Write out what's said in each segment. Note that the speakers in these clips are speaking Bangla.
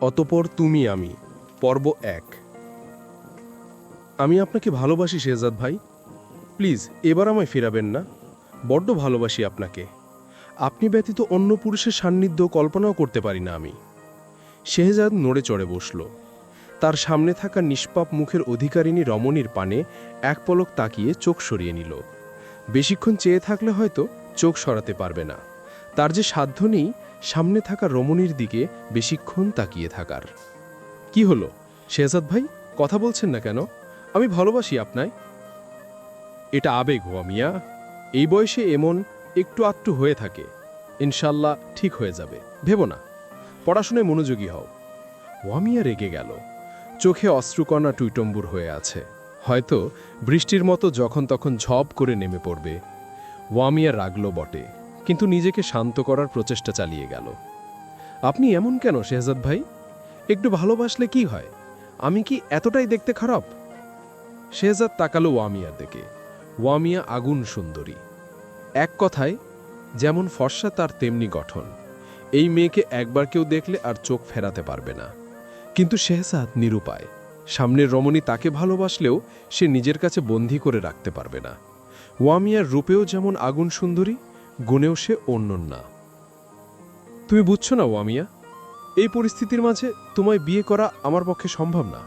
অতপর তুমি আমি, পর্ব এক। আমি আপনাকে ভালোবাসি, শেহজাদ ভাই। প্লিজ, এবার আমায় ফেরাবেন না। বড্ড ভালোবাসি আপনাকে। আপনি ব্যতীত অন্য পুরুষের সান্নিধ্য কল্পনাও করতে পারি না আমি। শেহজাদ নড়ে চড়ে বসল। তার সামনে থাকা নিষ্পাপ মুখের অধিকারিণী রমণীর পানে এক পলক তাকিয়ে চোখ সরিয়ে নিল। বেশিক্ষণ চেয়ে থাকলে হয়তো চোখ সরাতে পারবে না। তার যে সাধ্য নেই সামনে থাকা রমণীর দিকে বেশিক্ষণ তাকিয়ে থাকার। কি হলো? শেহজাদ ভাই, কথা বলছেন না কেন? আমি ভালোবাসি আপনায়। এটা আবেগ হওয়া মিয়া। এই বয়সে এমন একটু আটটু হয়ে থাকে। ইনশাল্লাহ ঠিক হয়ে যাবে। ভেবো না। পড়াশোনায় মনোযোগী হও। ওয়ামিয়া রেগে গেল। চোখে অশ্রুকণা টুইটম্বুর হয়ে আছে। হয়তো বৃষ্টির মতো যখন তখন ঝপ করে নেমে পড়বে। ওয়ামিয়া রাগল বটে। কিন্তু নিজেকে শান্ত করার প্রচেষ্টা চালিয়ে গেল। আপনি এমন কেন, শেহজাদ ভাই? একটু ভালোবাসলে কি হয়? আমি কি এতটাই দেখতে খারাপ? শেহজাদ তাকালো ওয়ামিয়ার দিকে। ওয়ামিয়া আগুন সুন্দরী। এক কথায়, যেমন ফর্সা তার তেমনি গঠন। এই মেয়েকে একবার কেউ দেখলে আর চোখ ফেরাতে পারবে না। কিন্তু শেহজাদ নিরুপায়। সামনের রমণী তাকে ভালোবাসলেও সে নিজের কাছে বন্দি করে রাখতে পারবে না। ওয়ামিয়ার রূপেও যেমন আগুন সুন্দরী গুণেও সে অন্যন্যা তুমি বুঝছ না, ওয়ামিয়া, এই পরিস্থিতির মাঝে তোমায় বিয়ে করা আমার পক্ষে সম্ভব না।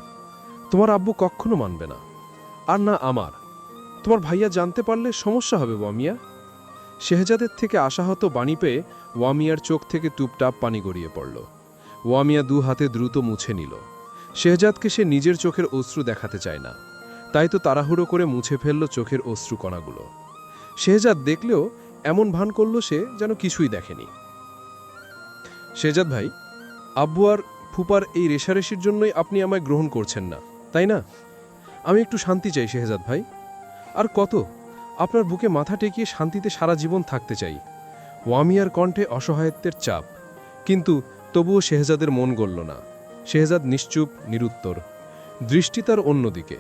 তোমার আব্বু কখনো মানবে না। আর না আমার। তোমার ভাইয়া জানতে পারলে সমস্যা হবে, ওয়ামিয়া। শেহজাদের থেকে আশাহত বাণী পেয়ে ওয়ামিয়ার চোখ থেকে টুপটাপ পানি গড়িয়ে পড়ল। ওয়ামিয়া দু হাতে দ্রুত মুছে নিল। শেহজাদকে সে নিজের চোখের অশ্রু দেখাতে চায় না। তাই তো তাড়াহুড়ো করে মুছে ফেলল চোখের অশ্রু কণাগুলো। শেহজাদ দেখলেও এমন ভান করল সে যেন কিছুই দেখেনি। শেহজাদ ভাই, আব্বু আর ফুপার এই রেশারেশির জন্যই আপনি আমায় গ্রহণ করছেন না, তাই না? আমি একটু শান্তি চাই শেহজাদ ভাই। আর কত? আপনার বুকে মাথা টেকিয়ে শান্তিতে সারা জীবন থাকতে চাই। ওয়ামিয়ার কণ্ঠে অসহায়ত্বের চাপ, কিন্তু তবুও শেহজাদের মন গলল না। শেহজাদ নিশ্চুপ, নিরুত্তর, দৃষ্টি তার অন্যদিকে।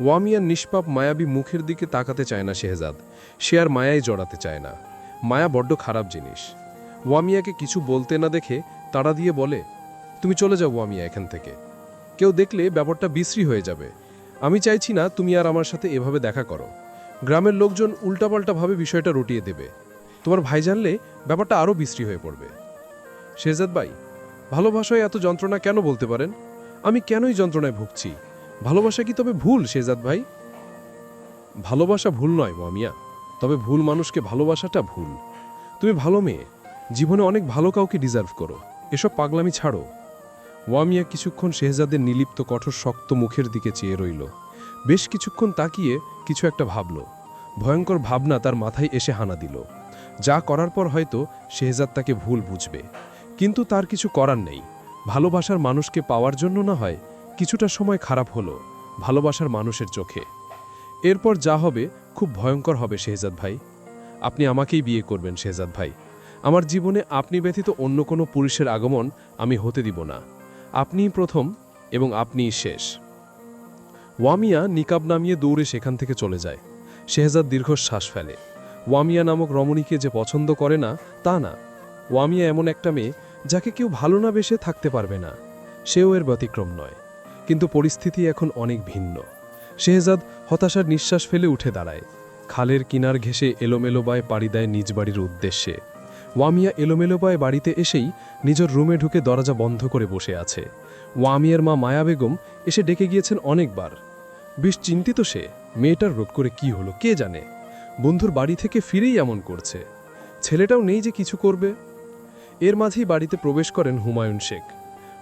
ওয়ামিয়ার নিষ্পাপ মায়াবী মুখের দিকে তাকাতে চায় না শেহজাদ। সে আর মায়ায় জড়াতে চায় না। মায়া বড্ড খারাপ জিনিস। ওয়ামিয়াকে কিছু বলতে না দেখে তাড়া দিয়ে বলে, তুমি চলে যাও ওয়ামিয়া এখান থেকে। কেউ দেখলে ব্যাপারটা বিশ্রী হয়ে যাবে। আমি চাইছি না তুমি আর আমার সাথে এভাবে দেখা করো। গ্রামের লোকজন উল্টাপাল্টাভাবে বিষয়টা রটিয়ে দেবে। তোমার ভাই জানলে ব্যাপারটা আরও বিশ্রী হয়ে পড়বে। শেহজাদ ভাই, ভালোবাসায় এত যন্ত্রণা কেন বলতে পারেন? আমি কেনই যন্ত্রণায় ভুগছি? ভালোবাসা কি তবে ভুল, শেহজাদ ভাই? ভালোবাসা ভুল নয় মামিয়া তবে ভুল মানুষকে ভালোবাসাটা ভুল। তুমি ভালো মেয়ে। জীবনে অনেক ভালো কাউকে ডিজার্ভ করো। এসব পাগলামি ছাড়ো। ওয়ামিয়া কিছুক্ষণ শেহজাদের নিলিপ্ত, কঠোর, শক্ত মুখের দিকে চেয়ে রইল। বেশ কিছুক্ষণ তাকিয়ে কিছু একটা ভাবল। ভয়ঙ্কর ভাবনা তার মাথায় এসে হানা দিল। যা করার পর হয়তো শেহজাদ তাকে ভুল বুঝবে। কিন্তু তার কিছু করার নেই। ভালোবাসার মানুষকে পাওয়ার জন্য না হয় কিছুটা সময় খারাপ হলো ভালোবাসার মানুষের চোখে। এরপর যা হবে, খুব ভয়ঙ্কর হবে শেহজাদ ভাই। আপনি আমাকেই বিয়ে করবেন শেহজাদ ভাই। আমার জীবনে আপনি ব্যতীত অন্য কোনো পুরুষের আগমন আমি হতে দিব না। আপনিই প্রথম এবং আপনিই শেষ। ওয়ামিয়া নিকাব নামিয়ে দৌড়ে সেখান থেকে চলে যায়। শেহজাদ দীর্ঘশ্বাস ফেলে। ওয়ামিয়া নামক রমণীকে যে পছন্দ করে না, তা না। ওয়ামিয়া এমন একটা মেয়ে যাকে কেউ ভালো না বেসে থাকতে পারবে না। সেও এর ব্যতিক্রম নয়। কিন্তু পরিস্থিতি এখন অনেক ভিন্ন। শেহজাদ হতাশার নিঃশ্বাস ফেলে উঠে দাঁড়ায়। খালের কিনার ঘেঁষে এলোমেলো বায় পাড়ি দেয় নিজ বাড়ির উদ্দেশ্যে। ওয়ামিয়া এলোমেলো বায় বাড়িতে এসেই নিজের রুমে ঢুকে দরজা বন্ধ করে বসে আছে। ওয়ামিয়ার মা মায়া বেগম এসে ডেকে গিয়েছেন অনেকবার। বেশ চিন্তিত সে, মেয়েটার রোগ করে কি হলো কে জানে? বন্ধুর বাড়ি থেকে ফিরেই এমন করছে। ছেলেটাও নেই যে কিছু করবে। এর মাঝেই বাড়িতে প্রবেশ করেন হুমায়ুন শেখ।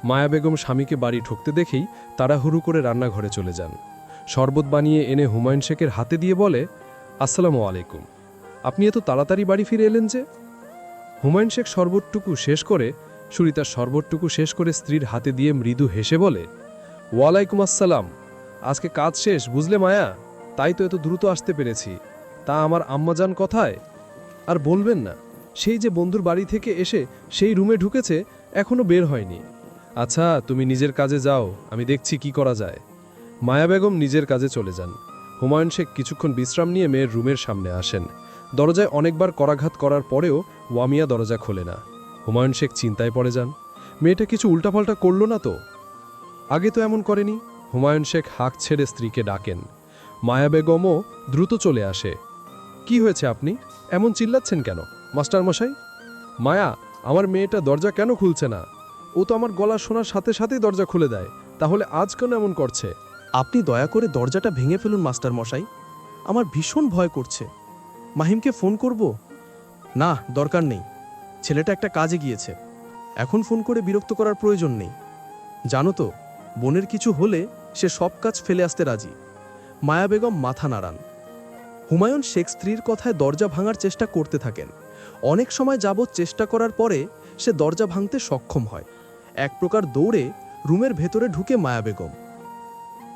মায়া বেগম স্বামীকে বাড়ি ঢুকতে দেখেই তাড়াহুড়ো করে রান্নাঘরে চলে যান। শরবত বানিয়ে এনে হুমায়ুন শেখের হাতে দিয়ে বলে, আসসালামু আলাইকুম। আপনি এত তাড়াতাড়ি বাড়ি ফিরে এলেন যে? হুমায়ুন শেখ শরবতটুকু শেষ করে সুরিতার শরবতটুকু শেষ করে স্ত্রীর হাতে দিয়ে মৃদু হেসে বলে, ওয়ালাইকুম আসসালাম। আজকে কাজ শেষ, বুঝলে মায়া? তাই তো এত দ্রুত আসতে পেরেছি। তা আমার আম্মাজান কথায়? আর বলবেন না, সেই যে বন্ধুর বাড়ি থেকে এসে সেই রুমে ঢুকেছে, এখনও বের হয়নি। আচ্ছা তুমি নিজের কাজে যাও, আমি দেখছি কি করা যায়। মায়া বেগম নিজের কাজে চলে যান। হুমায়ুন শেখ কিছুক্ষণ বিশ্রাম নিয়ে মেয়ের রুমের সামনে আসেন। দরজায় অনেকবার করাঘাত করার পরেও ওয়ামিয়া দরজা খোলে না। হুমায়ুন শেখ চিন্তায় পড়ে যান। মেয়েটা কিছু উল্টাপাল্টা করল না তো? আগে তো এমন করেনি। হুমায়ুন শেখ হাঁক ছেড়ে স্ত্রীকে ডাকেন। মায়া বেগমও দ্রুত চলে আসে। কি হয়েছে আপনি? এমন চিল্লাচ্ছেন কেন? মাস্টার মশাই মায়া, আমার মেয়েটা দরজা কেন খুলছে না? ও তো আমার গলা শোনার সাথে সাথেই দরজা খুলে দেয়। তাহলে আজ কেন এমন করছে? আপনি দয়া করে দরজাটা ভেঙে ফেলুন, মাস্টার মশাই। আমার ভীষণ ভয় করছে। মাহিমকে ফোন করব? না, দরকার নেই। ছেলেটা একটা কাজে গিয়েছে। এখন ফোন করে বিরক্ত করার প্রয়োজন নেই। জানো তো, বোনের কিছু হলে সে সব কাজ ফেলে আসতে রাজি। মায়া বেগম মাথা নাড়ান। হুমায়ুন শেখ স্ত্রীর কথায় দরজা ভাঙার চেষ্টা করতে থাকেন। অনেক সময় যাবৎ চেষ্টা করার পরে সে দরজা ভাঙতে সক্ষম হয়। এক প্রকার দৌড়ে রুমের ভেতরে ঢুকে মায়া বেগম।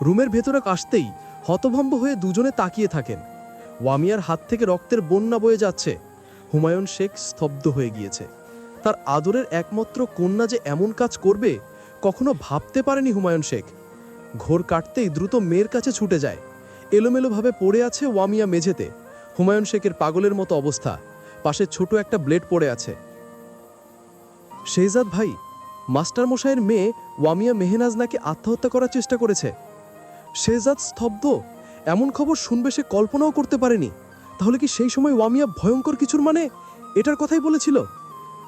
রুমের ভেতরে আসতেই হতভম্ব হয়ে দুজনে তাকিয়ে থাকেন। ওয়ামিয়ার হাত থেকে রক্তের বন্যা বয়ে যাচ্ছে। হুমায়ুন শেখ স্তব্ধ হয়ে গিয়েছে। তার আদরের একমাত্র কন্যা যে এমন কাজ করবে, কখনো ভাবতে পারেনি হুমায়ুন শেখ। ঘোর কাটতেই দ্রুত মেয়ের কাছে ছুটে যায়। এলোমেলোভাবে পড়ে আছে ওয়ামিয়া মেঝেতে। হুমায়ুন শেখের পাগলের মতো অবস্থা। পাশে ছোট একটা ব্লেড পড়ে আছে। শেহজাদ ভাই মাস্টার মশাইয়ের মেয়ে ওয়ামিয়া মেহনাজ নাকি আত্মহত্যা করার চেষ্টা করেছে? শেহজাদ স্তব্ধ। এমন খবর শুনবে সে কল্পনাও করতে পারেনি। তাহলে কি সেই সময় ওয়ামিয়া ভয়ঙ্কর কিছুর মানে? এটার কথাই বলেছিল।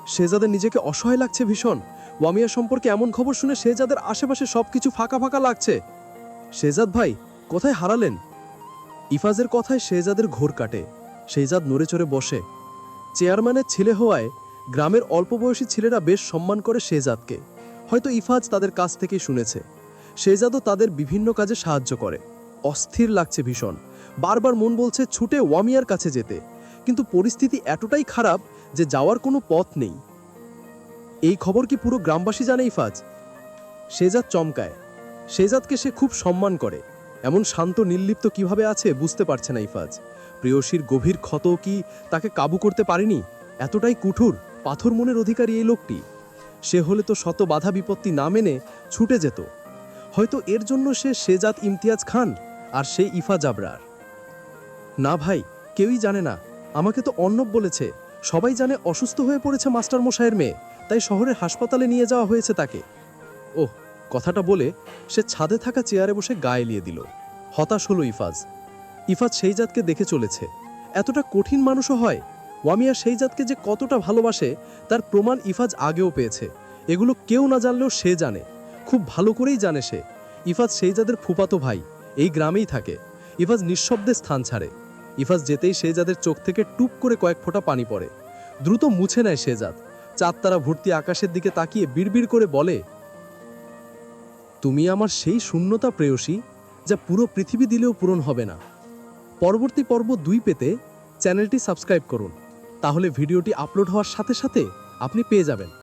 শেহজাদের নিজেকে অসহায় লাগছে ভীষণ। ওয়ামিয়া সম্পর্কে এমন খবর শুনে শেহজাদের আশেপাশে সবকিছু ফাঁকা ফাঁকা লাগছে। শেহজাদ ভাই, কোথায় হারালেন? ইফাজের কথায় শেহজাদের ঘোর কাটে। শেহজাদ নড়ে চড়ে বসে। চেয়ারম্যানের ছেলে হওয়ায় গ্রামের অল্প বয়সী ছেলেরা বেশ সম্মান করে শেহজাদকে। হয়তো ইফাজ তাদের কাছ থেকেই শুনেছে। শেহজাদও তাদের বিভিন্ন কাজে সাহায্য করে। অস্থির লাগছে ভীষণ। বারবার মন বলছে, ছুটে ওয়ামিয়ার কাছে যেতে। কিন্তু পরিস্থিতি এতটাই খারাপ যে যাওয়ার কোনো পথ নেই। এই খবর কি পুরো গ্রামবাসী জানে ইফাজ? শেজাদ চমকায়। শেজাদকে সে খুব সম্মান করে। এমন শান্ত, নির্লিপ্ত কীভাবে আছে বুঝতে পারছে না ইফাজ। প্রেয়সীর গভীর ক্ষত কি তাকে কাবু করতে পারেনি? এতটাই কুঠুর। পাথর মনের অধিকারী এই লোকটি? সে হলে তো শত বাধা বিপত্তি না মেনে ছুটে যেত। হয়তো এর জন্য সে শেজাদ ইমতিয়াজ খান আর সে ইফা জাবরার। না ভাই, কেউই জানে না। আমাকে তো অর্ণব বলেছে। সবাই জানে অসুস্থ হয়ে পড়েছে মাস্টার মশাইয়ের মেয়ে, তাই শহরের হাসপাতালে নিয়ে যাওয়া হয়েছে তাকে। ওহ, কথাটা বলে সে ছাদে থাকা চেয়ারে বসে গায়ে লিয়ে দিল। হতাশ হলো ইফাজ। ইফাজ সেই জাতকে দেখে চলেছে। এতটা কঠিন মানুষও হয়। ওয়ামিয়া সেই জাতকে যে কতটা ভালোবাসে, তার প্রমাণ ইফাজ আগেও পেয়েছে। এগুলো কেউ না জানলেও সে জানে। খুব ভালো করেই জানে সে। ইফাজ সেই জাদের ফুপাতো ভাই, এই গ্রামেই থাকে। ইফাজ নিঃশব্দে স্থান ছাড়ে। ইফাজ যেতেই শেজাদের চোখ থেকে টুপ করে কয়েক ফোঁটা পানি পড়ে। দ্রুত মুছে নেয় শেজাদ চাঁদ তারা ভর্তি আকাশের দিকে তাকিয়ে বিড়বিড় করে বলে, তুমি আমার সেই শূন্যতা প্রেয়সী, যা পুরো পৃথিবী দিলেও পূরণ হবে না। পরবর্তী পর্ব দুই পেতে চ্যানেলটি সাবস্ক্রাইব করুন। তাহলে ভিডিওটি আপলোড হওয়ার সাথে সাথে আপনি পেয়ে যাবেন।